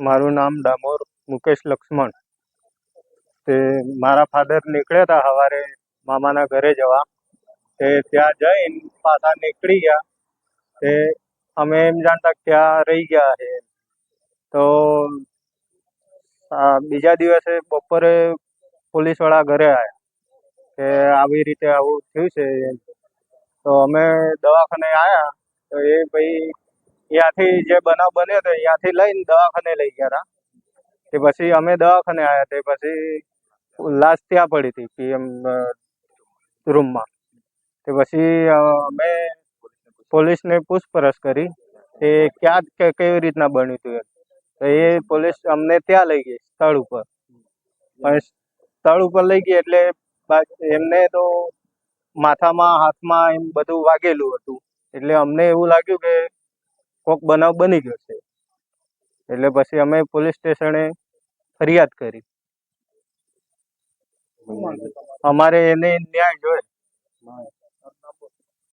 મારું નામ ડામોર મુકેશ લક્ષ્મણ. તે મારા ફાધર નીકળ્યા હતા સવારે મામાના ઘરે જવા. તે ત્યાં જઈને પાછા નીકળી ગયા. તે અમે એમ જાણતા કે ત્યાં રહી ગયા છે તો બીજા દિવસે બપોરે પોલીસવાળા ઘરે આવ્યા કે આવી રીતે આવું થયું છે તો અમે દવાખાને આવ્યા તો એ ભાઈ ત્યાંથી જે બનાવ બન્યો હતો ત્યાંથી લઈને દવાખાને લઈ ગયા હતા. તે પછી અમે દવાખાને આવ્યા તે પછી લાશ ત્યાં પડી હતી પીએમ રૂમમાં. તે પછી અમે પોલીસને પૂછપરછ કરી કે ક્યાં, કે કેવી રીતના બન્યું હતું તો એ પોલીસ અમને ત્યાં લઈ ગઈ સ્થળ ઉપર. સ્થળ ઉપર લઈ ગઈ એટલે એમને તો માથામાં, હાથમાં એમ બધું વાગેલું હતું. એટલે અમને એવું લાગ્યું કે કોક બનાવ બની ગયો છે. એટલે પછી અમે પોલીસ સ્ટેશને ફરિયાદ કરી. અમારે એને ન્યાય જોઈએ.